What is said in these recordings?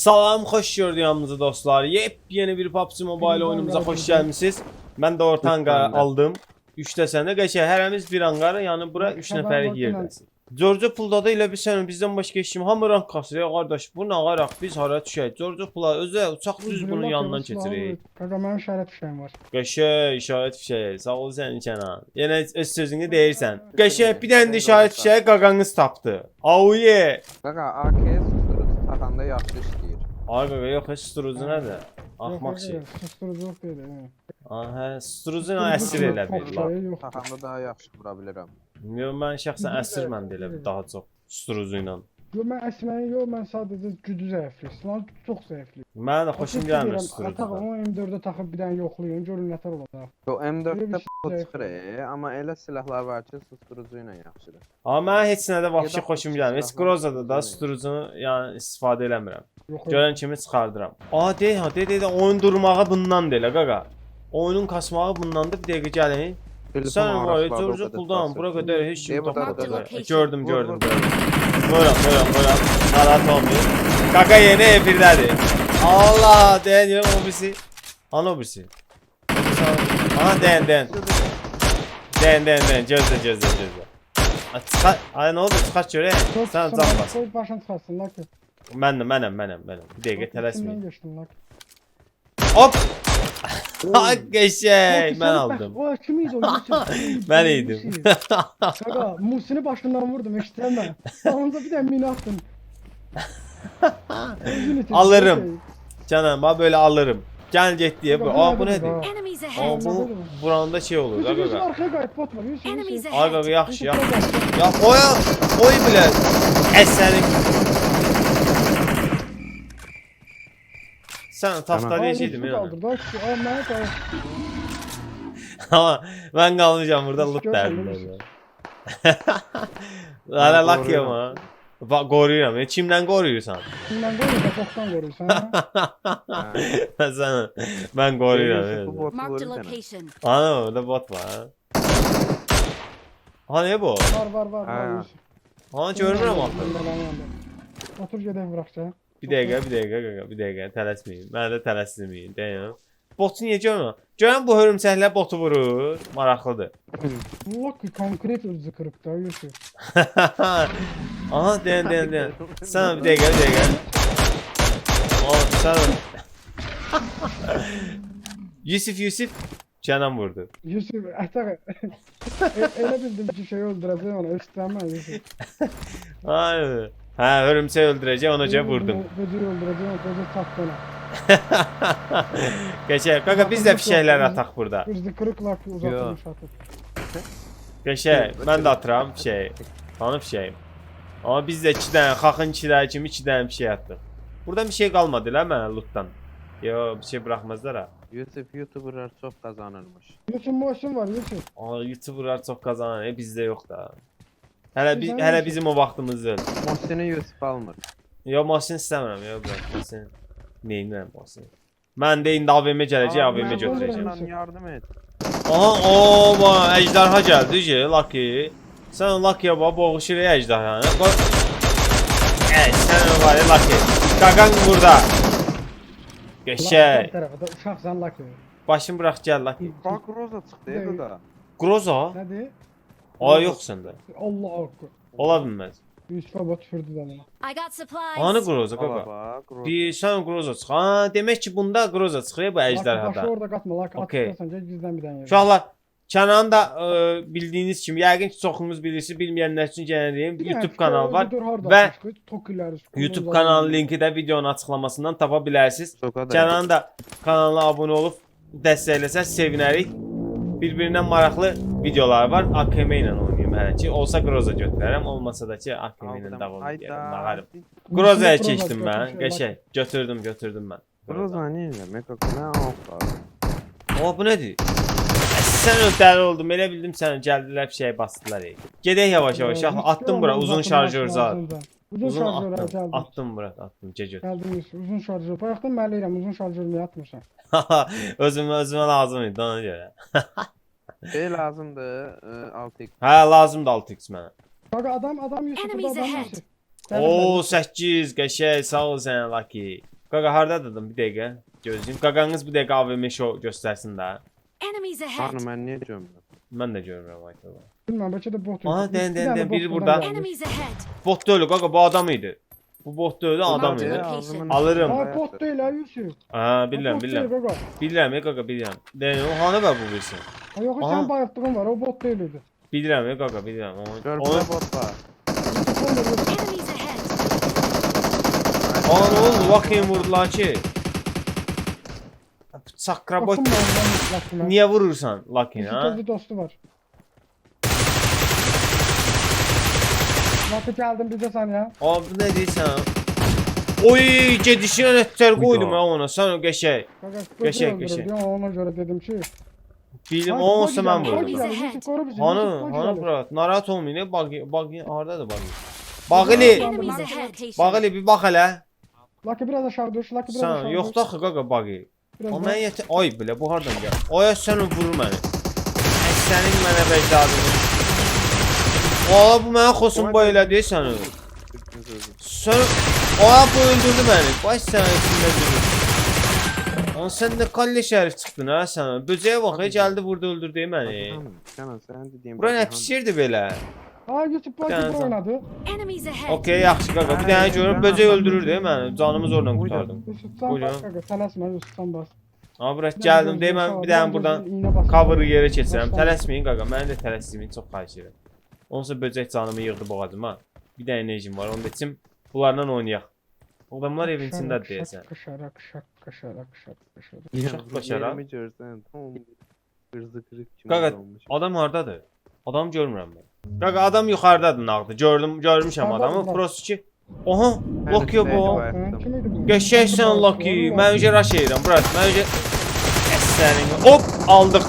Salam, xoş gördük hamınızı dostlar. Yepyeni bir PUBG Mobile Bir oyunumuza xoş bir de- gəlmisiniz. Mən də orta tane. aldım. 3 dəsəni qəşəng hərəmiz bir hangara, yəni bura 3 Şaban nəfərlik bakın yerdəsiz. George Pullada ilə biz sən bizdən başqa kim hamı rank kasır. Qardaş, bu nə qaraq biz hara düşək? George Pulla özü uçaq düz bunun yanından keçirik. Qaqa mənim şərət fişəyim var. Qəşəng işarət fişəyi. Sağ ol sənin kənan. Yenə öz sözünü deyirsən. Qəşəng bir dənə də işarət fişəyi qaqanız tapdı. Auye. Qaqa AKS taxanda yaxşı işləyir. Ay qaqa yox, heç struzu nədir? Axmaq şey. Susturuculuk deyil. hə. Aha, struzu əsir elə bil. la. Şey yox. Taxanda daha yaxşı vura bilirəm. Yox, mən şəxsən əsir mən də elə bil daha çox struzu ilə. Yox mən əsməyi yox, mən sadəcə gücü zəiflik. Sınav çox zəiflik. Mənə də xoşum gəlmir Ataq struzudan. onu M4-də taxıb bir dənə yoxlayın, görün nətər olacaq. O M4-də Öyle bir şey çıxır, e, amma elə silahlar var ki, susturucu ilə yaxşıdır. Amma mənə heç nədə vəhşi xoşum xoş gəlmir. Heç Grozada da struzunu yəni istifadə eləmirəm. Görən kimi çıxardıram. A, de, ha, de, de, de, oyun durmağı bundan deyilə qaqa. Oyunun kasmağı bundandır. Bir dəqiqə gəlin. Sən var, qədər puldan bura qədər heç kim tapmadı. Gördüm, gördüm, gördüm. Buyurun, buyurun, buyurun. Narahat olmayın. Qaqa yeni efirdədir. Allah, deyən o birisi. Ana o birisi. Aha, deyən, deyən. Deyən, deyən, deyən. Gözlə, gözlə, gözlə. A, Çıxar, ay nə oldu? Çıxart görək. Sən can bas. Qoy başın çıxarsın lan ki. Mənəm, mənəm, mənəm, mənəm. Bir dəqiqə tələsməyin. Hop! Ha, qəşəng, mən aldım. O kim idi o? Yusuf? Mən idim. Qaqa, Musini başından vurdum, eşitirəm Sonunda bir attın. Özün itin, Alırım. Canım, ben böyle alırım. Gel get diye Aa bu qaqa? Enemies Aa bu buranda şey olur. Aga aga. arkaya qayıt, bot var. Aga aga yaxşı ya. Ya oya, oy bile. Eserin. Sen Yusuf ya. kaldır, bak, aa, mənə qayıt. Ama ben kalmayacağım burada görmedin derdim. Hala Ben lak ya ama. Bak koruyorum. Ya, Çimden koruyorsan. Kimdən qoruyur, da botdan qoruyursan. ha? ben sana ben koruyorum. Ana orada bot var. ha. Ha ne bu? Var, var, var, var. Ha. Yusuf. Ha. Bunların yanında. Otur gedək vuraqca. Bir dəqiqə, bir qaqa, bir dəqiqə, tələsməyin. Mənə də tələsməyin, deyim. Botu niyə görmürəm? Görən bu hörümçəklər botu vurur. Maraqlıdır. Lucky konkret özü kırık da Yusuf. Aha, deyən, deyən, deyən. Sən bir dəqiqə, bir dəqiqə. O, sən Yusuf, Yusuf Kənan vurdu. Yusuf, ətaq. Elə bildim ki şey öldürəcək onu, istəmə Yusuf. Ay. Hə, hörümçək öldürəcək, ona görə vurdum. Böcəyi öldürəcək onu, böcək tapdana. Qəşəng. Qaqa biz də fişəklər ataq burada. Gözü kırık lak uzatılmış atıb. Qəşəng. Mən də atıram fişəyi. Hanı fişəyim? Amma biz də 2 dənə xaxın 2 dənə kimi 2 dənə fişək atdıq. Burada bir şey qalmadı la mənə lootdan. Yo, bir şey buraxmazlar ha. Yusuf YouTuberlar çox qazanırmış. Yusuf motion var Yusuf. Aa, YouTuberlar çox qazanır, e, bizdə yox da. Hələ Bizdə hələ yox. bizim o vaxtımız deyil. Mohsini Yusuf almır. Yo, maşın istəmirəm, yo, bırak maşın. Neynirəm maşın? Mən də indi AVM gələcək, AVM. Lan yardım et. Aha, o, va, ejderha gəldi ki, Lucky. Sən Lucky'yə bax, boğuşur ya ejderhanı. Qoy. Ey, sən var Lucky. Qaqan burada. Qəşəng. Uşaqsan lak. Başını burax gəl Lucky. Bak Roza çıxdı da. Groza? Nədir? Ay yox səndə. Allah akbar. Ola bilməz. Yusuf'a bot fürdü də mənə. I got supplies. Hanı Groza qaqa? bak sən Groza çıx. Ha, demək ki bunda Groza çıxır bu Başı ejderhada. orada qatma lak. Okey. Atırsan gəl gizlən bir dənə. yer. Uşaqlar, Kənan da ə, bildiyiniz kimi, yəqin ki çoxunuz bilirsiniz, bilməyənlər üçün yenə deyim, Bir dənə YouTube fikir kanalı var harda və? Tokiləri YouTube kanalı linki də videonun açıqlamasından tapa bilərsiniz. Da. Kənan da kanalına abunə olub dəstəkləsə sevinərik. Bir-birindən maraqlı videolar var. AKM ilə oynayım hələ ki. Olsa Groza götürərəm, olmasa da ki AKM ilə davam edərəm. Mağarım. Groza'ya Yusuf'u keçdim Groza mən. şey, Qəşəng. Götürdüm, götürdüm mən. Roza ne demek? Ne alfa? O bu nədir? Sən ötəri oldum. Elə bildim sən gəldilər bir şey basdılar. Gedək yavaş-yavaş. Attım bura uzun şarjör ağzından. Uzun Uzun şarjör attım. gəldim. Attım bura, attım. Gəldim Yusuf, uzun şarjör. Bayaqdan mən eləyirəm, uzun şarjör niyə atmırsan? özümə özümə lazım idi ona görə. Şey lazımdı. E, 6x. Hə, lazımdır 6x mənə. Bak adam adam Yusuf'u da Enemies adam. Yusuf. Oo 8 qəşəng, sağ ol sən Lucky. Qaqa hardadır bir dəqiqə? Gözləyim. Qaqanız bir dəqiqə AVM show göstərsin də. Enemies ahead! Hanım ben niye diyorum ben? Də görmürəm Allah. Bilmem belki de bot. Aha, den, den, den, biri buradan burada. Enemies ahead! Bot deyil qaqa bu adam idi. Bu bot adam idi. ya. ağzımın Alırım. Aa bot değil ha Yusuf. Ha bilirəm bilirəm. değil. Bilirəm ya qaqa bilirəm. Deyən o hanı bə bu bilsin. Ha, Yok Aha. sen bayılttığın var o bot değildi. Bilirəm ya qaqa bilirəm. Onu bot var. Da! Aa nə oldu? Vakın vurdular ki. Sakra bot. Bakın ben Lucky'ne. Niyə vurursan Lucky Yusuf'un ha? bir dostu var. Lucky geldim bize sen ya. Abi nə deyirsən? Oy, gedişinə nətər qoydum ha ona. Sən o qəşəng. Geçek. diyor, ona göre dedim ki. Bilim o olsa mən vurdum. Hanı, hanı bura. Narahat olmayın. ne? Bagi, bagi hardadır bagi? Bağili, bağili bir bax hələ. Lucky biraz aşağı düş. Lucky biraz Sən aşağı düş. yoxdur axı qaqa bagi. Biraz O daha. yeti ay belə bu hardan gəl? Ay sən o vurur məni. Ay sənin mənə vəcdadını. Aa bu mənə xoşum bu elə deyirsən. o. Türk'ün sözü. Sən Aa bu öldürdü məni. Baş sənin içində durur. Lan sən də kalle şərif çıxdın ha sən. Böcəyə bax, ya, gəldi vurdu öldürdü məni. Hanım, Canan sen dediğim Bura nə pişirdi belə? Aa Yusuf bro sen. oynadı. Enemies ahead! Okey yaxşı qaqa. Bir dənə görüb böcək öldürürdü məni. Canımız oradan qurtardım. Yusuf sen Buyurun. bas Gaga. Tələsmə Yusuf sen bas. Amma bura gəldim deməm bir dənə buradan cover yerə keçirəm. Tələsməyin qaqa. Mənim də tələsdiyimi çox xahiş edirəm. Onsa böcək canımı yığdı boğazıma. Bir dənə enerjim var. Onu da içim. Bunlarla oynayaq. Adamlar evin içindədir deyəsən. Kışarak şak kışarak şak kışarak. Şak başara. yerimi görsen tam hırzı kırık kimi Qaqa, olmuş. adam hardadır? Adam görmürəm mən. Qaqa adam yuxarıdadır nağdı. Gördüm, görmüşəm adamı. bak. Ki. Oha, Loki bu. Qəşəngsən Loki. Mən öncə rush edirəm, bura. Mən öncə Əsərin. Hop, aldıq.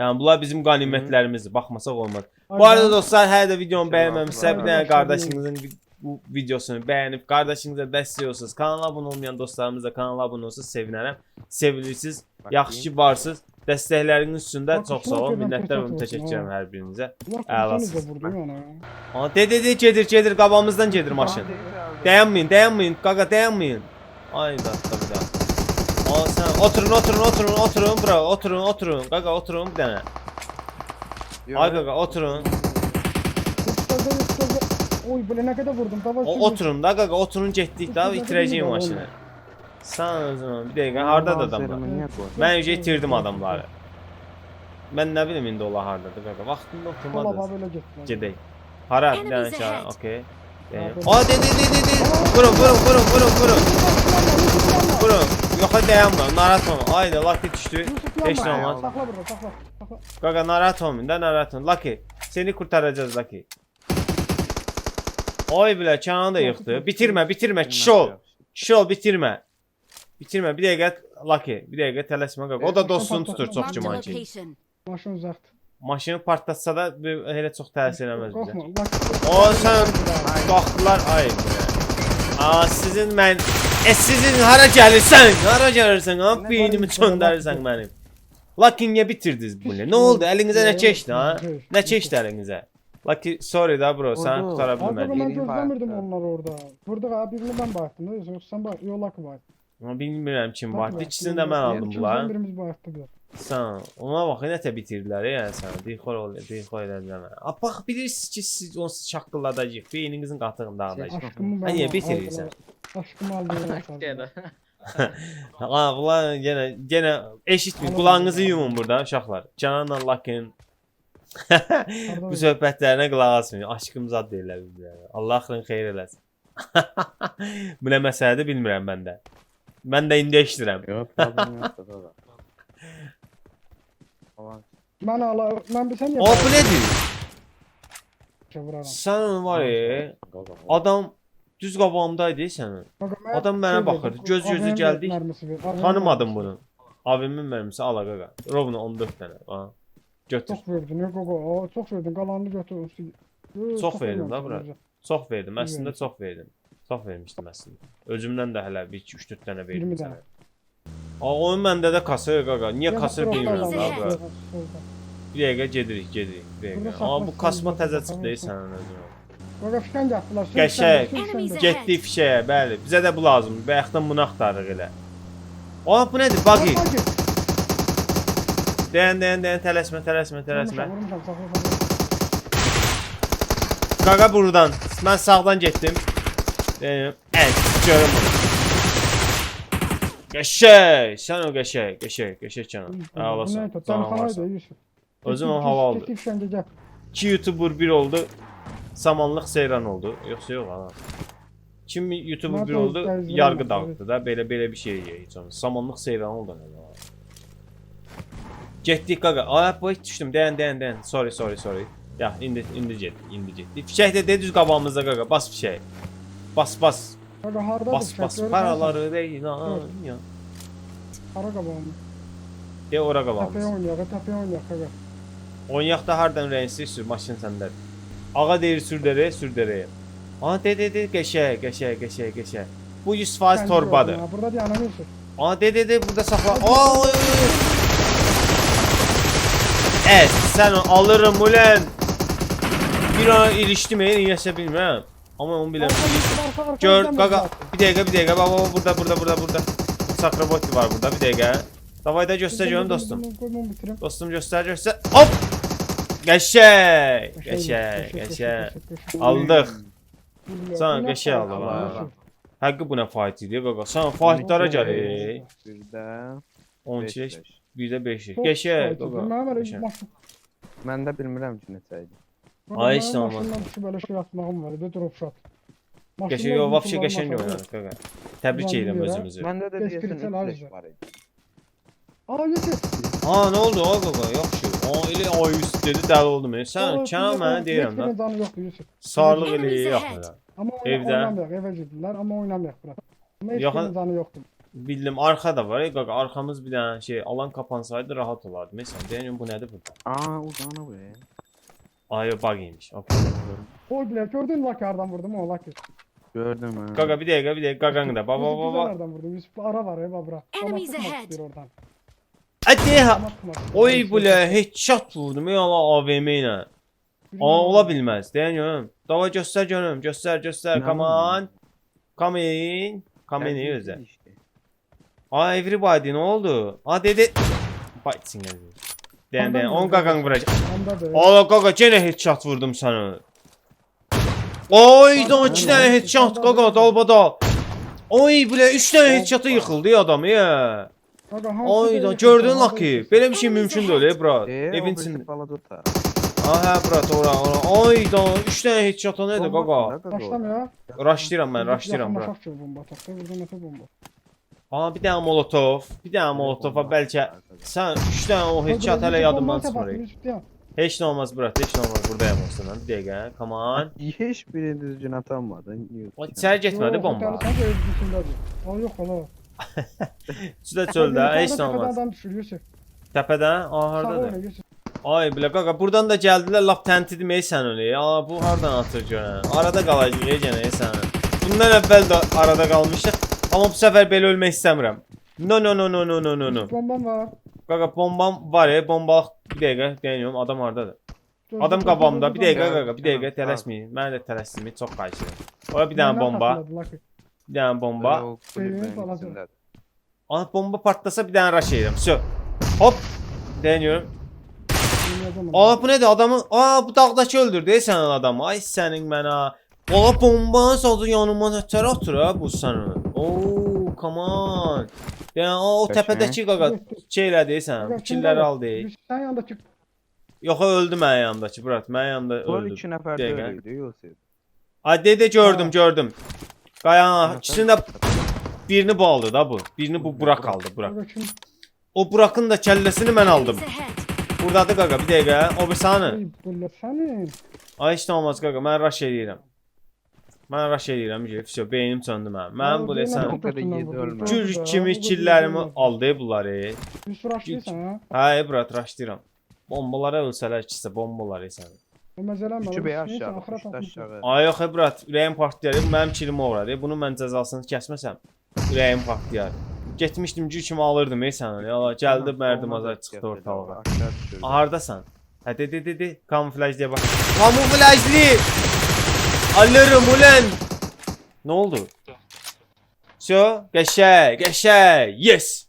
Yəni bunlar bizim qənimətlərimizdir. Baxmasaq olmaz. Bu arada dostlar, hələ də videomu bəyənməmişsə, bir dənə qardaşınızın bu videosunu bəyənib qardaşınıza dəstəyirsiniz. Kanala abunə olmayan dostlarımız da kanala abunə olsa sevinərəm. Sevilirsiniz. Yaxşı ki varsınız. Dəstəkləriniz üçün də çox sağ olun. görə Minnətdar olun. fürsət olsun, Təşəkkür edirəm ha. hər birinizə. Ona. Aa, de de de gedir gedir qabağımızdan gedir maşın. Dayanmayın, dayanmayın. Qaqa dayanmayın. Ay da tabii da. Aa sen oturun oturun oturun oturun bura oturun oturun. Qaqa oturun bir dənə. Ay qaqa oturun. Oy böyle ne kadar vurdum. Dava O oturun da qaqa oturun getdik da itirəcəyim maşını. Sən özün bir dəqiqə hardadır adamlar? Mən öncə itirdim adamları. Mən nə bilim indi ola hardadır qaqa. Vaxtında Kola oturmadınız. böyle gittiler. Gedək. Hara bir dənə aşağı. Okey. Aferin. Aa de de de de de. Vurun vurun vurun vurun vurun. Vurun. Yoxa dayanma. Narahat olma. Ayda Lucky düşdü. Yusuf Heç nə olmaz. Sakla burada sakla. sakla. Qaqa narahat olmayın da narahat olmayın. Lucky seni kurtaracağız Lucky. Oy bilə Kenan da yıxdı. Bitirmə, bitirmə. Kişi ol. Kişi ol, bitirmə. Bitirmə. Bir dəqiqə Lucky. Bir dəqiqə tələsmə qaqa. O da dostunu tutur çox a güman ki. Maşın uzaktı. Maşını partlatsa da elə çox təsir eləməz bizə. O sən qalxdılar ay. Aa sizin mən E sizin hara gəlirsən? Hara gəlirsən? Ha beynimi çöndərirsən mənim. Lucky niyə bitirdiniz bunu? Nə oldu? Əlinizə nə keçdi ha? Nə keçdi əlinizə? Lucky sorry da bro, Oldu. qutara Abi ben gözlemirdim baktı. onlar orada. Vurduk abi birini ben baktım. Diyorsun? Sen bak. Yola ki bak. Amma bilmirəm kim bak, İkisini də mən aldım bunların. birimiz baktı bir. Sən ona bax nətə bitirdilər yəni sən. Dixor ol, dixor elədilər. A bax bilirsiniz ki siz onsuz şaqqıldadacaq. Beyninizin qatığında bana niyə bitirirsən? Aşkımı aldılar. Ha bunlar yenə yenə eşitməyin. Qulağınızı yumun burada uşaqlar. Cananla Lucky'nin bu söhbətlərinə qulaq asmayın. Aşkım zad deyirlər bizlərə. Allah axırın xeyir eləsin. bu nə məsələdir bilmirəm mən də. Mən də indi eşidirəm. Yok problem yok da da. Falan. Ben ala ben bir sen O bu nədir? Vuraram. Sən var ya, adam düz qabağımdaydı sənin. Ben Adam mənə şey verdim, göz gözə AVM gəldik. Tanımadım mermisi. bunu. Abimin vermişi ala qaqa. Rovna 14 dənə. Ha. Götür. Çok verdin yok o çok verdin kalanını götür. Çox verdim da bura. Çox verdim. Əslində çox verdim. Çox vermişdim əslində. Özümdən də hələ 1 2 3 4 dənə verdim 20 sənə. tane. A oyun məndə də kasır qaqa. Niyə profil bilmirəm. Solda. Bir dəqiqə gedirik, gedirik. Bir dəqiqə. Amma bu kasma təzə çıxdı sənin özünə. Qaqa gətirdilər. su Qəşəng. Getdik fişəyə, bəli. Bizə də bu lazımdır. Bayaqdan bunu axtarırıq elə. Aa, bu nədir? Buggy. Dayan, dayan, dayan. Tələsmə, tələsmə, tələsmə. Qaqa buradan. Mən sağdan getdim. Görüm bunu. Qəşəng. Sən o qəşəng, qəşəng, qəşəng canım. Varsa. Yusuf. Özüm Getdik, o hava aldı. 2 YouTuber 1 oldu. Samanlıq seyran oldu. Yoxsa yox ana. Kim YouTuber 1 oldu? Yargı dağıtdı da. Belə belə bir şey olmaz. Samanlıq seyran oldu nə? Getdik qaqa. Ay bu düşdüm. Dayan, dayan, dayan. Sorry, sorry, sorry. Ya indi indi getdik, indi getdik. Fişək də de düz qabağımızda qaqa. Bas fişək. Bas, bas. Qaqa hardadır Bas, bas. Paraları deylan ya. Hara qabağımda. De ora oynayaq, təpəyə oynayaq qaqa. Oynayaq da hardan rəngsiz sür, maşın səndədir. Ağa deyir sürdərəyə, sürdərəyə. Aa de de de qəşəng, qəşəng, qəşəng, qəşəng. Bu 100% Sən torbadır. ha, Burada dayanır Yusuf. Aa de de de burada saxla. Oy. Evet, sən onu alırım ulan. Bir an ilişdim, niyəsə bilmirəm. Amma onu bilirəm. Arka, arka, arka, Gör, arka. bir dəqiqə, bir dəqiqə. Baba, baba, burada, burada, burada, burada. Sakrabot var burada, bir dəqiqə. Davay da göstər görüm dostum. Dostum göstər, göstər. Hop! Qəşəng, qəşəng, qəşəng. Aldıq. Sən qəşəng aldın ha. Həqiqi bu nə fight idi qaqa? Sən fightlara gəlir. Birdə 12, beş, beş. 1-də 5. Qəşəng qaqa. Mən var qəşəng. maşın. Mən də bilmirəm ki neçə idi. Ay, işte ama. Düşüb belə şey atmağım var idi, drop shot. Qəşəng, yo, qəşəng oynadıq qaqa. Təbrik Ulan edirəm bilmirəm. özümüzü. Də kritsə 3 lazım. leş var idi. Aa Yusuf. Ha, nə oldu o qaqa? Yaxşı. O elə ayüs dedi dəli oldum. mən. Sən Kənan mənə deyirəm Yusuf. Sarlıq ahead. mənə. Amma Evdə. evə girdilər, amma oynamayaq bura. Amma heç canı yoxdur. Bildim, arxa da var. Ey qaqa, arxamız bir dənə şey, alan kapansaydı rahat olardı. Məsələn, deyən bu nədir burada? Aa uzanı bu. Ay, o bug imiş. Okay. Oy bile gördün Lucky hardan vurdum o Lucky. Gördüm ha. Qaqa bir dəqiqə, bir dəqiqə qaqanı da. Baba, Yusuf güzel baba. nereden vurdum? Yusuf ara var eva. Bana Enemies ahead. oradan. Hadi ha. Bana sıkmak istiyor. Oy bu le, headshot vurdum ya Allah AVM ilə. Birini Aa, ola vurdum. bilməz. Deyən görüm. Dava göstər görüm. Göstər, göstər. Come on. Come in. Come in özə. Aa, everybody nə oldu? Aa, dedi. Fight sinir. Deyən, deyən. On. Onda da. Ala qaqa, yenə headshot vurdum sənə. Oy, da iki dənə headshot qaqa dalbada. Oy, bu le 3 dənə headshot'a yıxıldı ya adam ya. Aga, hamısı Ay da da Yusuf, gördün. Yusuf. Belə bir şey mümkün deyil, bro. Evin tutar. Aha, bro, ora, ora. Ay da 3 dənə headshot'a nədir qaqa? Başlamıyor. Rushlayıram mən, rushlayıram bura. Yaxınlaşaq ki, bomba ataq da, burada nəsə bomba. Aa, bir dənə molotov. Bir dənə molotova bəlkə sən 3 dənə o headshot hələ yadımdan dayan. Heç nə olmaz, bro, heç nə olmaz. Buradayam olsun. Bir dəqiqə. Come on. Hiç biri düzgün atamadın. O içəri getmədi bomba. Aa, yox hala. Suda çöldə, heç nə olmaz. Adam. Təpədən, hardadır? Yusuf. Ay bilə qaqa, buradan da gəldilər lap təntidim ey sən onu. Aa bu hardan atır görən? Arada qalacaq ey gənə ey sən. Bundan əvvəl də arada qalmışıq. Ama bu sefer belə ölmək istəmirəm. No no no no no no no no. Bombam var. Qaqa bombam var ya, bomba bir dəqiqə deyinəm, adam hardadır? Adam qabağımda. Bir dəqiqə qaqa, bir dəqiqə tələsməyin. Mənə də tələsməyin, çox qayıtdım. Ora bir dənə bomba. Bir dənə bomba. Ana bomba partlasa bir dənə rush edirəm. Sö. Hop. Deniyorum. Aa bu nədir? Adamı, aa bu dağdakı şey öldürdü ey sənin adamı. Ay sənin mənə. Ola bombanı sadəcə yanıma nətər atır ha bu sənin. Oo, come on. Yəni o, o Qəşəng. təpədəki qaqa şey elədi sən. Qaqa, Killəri kimdə? aldı. Yusuf, Sən yanındakı Yox o öldü mənim yanımdakı Burat. Mənim yanımda Sonra öldü. iki nəfər də öyleydi Yusuf. Ay dedi gördüm gördüm. Qayan Nəfər- ikisində birini bu aldı da bu. Birini bu Burak aldı Burak. Kim? O Burak'ın da kəlləsini mən aldım. Buradadır qaqa bir dəqiqə. O bir səni. Ay, Bulla sənin. Ay heç nə olmaz qaqa. Mən rush eləyirəm. Mən rush eləyirəm. Vəsə beynim söndü mənim. Mənim bu Gördü də, kimi killərimi aldı bunları. Yusuf raşlıysan ha? Hə, ey Burak rushlayıram. Bombalara ölsələr ikisi bombalar sən. O məzələn Üçü aşağı, axıra üç də tapmışam. aşağı. Ay yox Burak, ürəyim partlayır. Mənim kilimi oğradı. Bunun mən cəzasını kəsməsəm ürəyim partlayar. Getmişdim gül kimi alırdım ey sən gəldi mərdim azar çıxdı ortalığa. Hardasan? Hə de de de de. Kamuflaj deyə bax. Kamuflajlı. Alırım ulan. Ne oldu? Şu geçe geçe yes.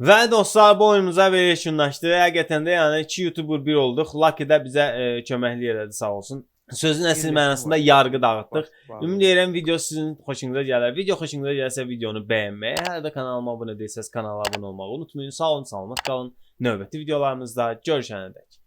Və dostlar bu oyunumuza belə yekunlaşdı. Həqiqətən də yəni 2 YouTuber bir olduq. Lucky də bizə e, köməklik elədi sağ olsun. Sözün əsl mənasında var. yarğı dağıtdıq. Ümid edirəm video sizin xoşunuza gələr. Video xoşunuza gəlsə videonu bəyənməyi, hələ də kanalıma abunə deyilsəz kanala abunə olmağı unutmayın. Sağ olun, salamat qalın. Növbəti videolarımızda görüşənədək.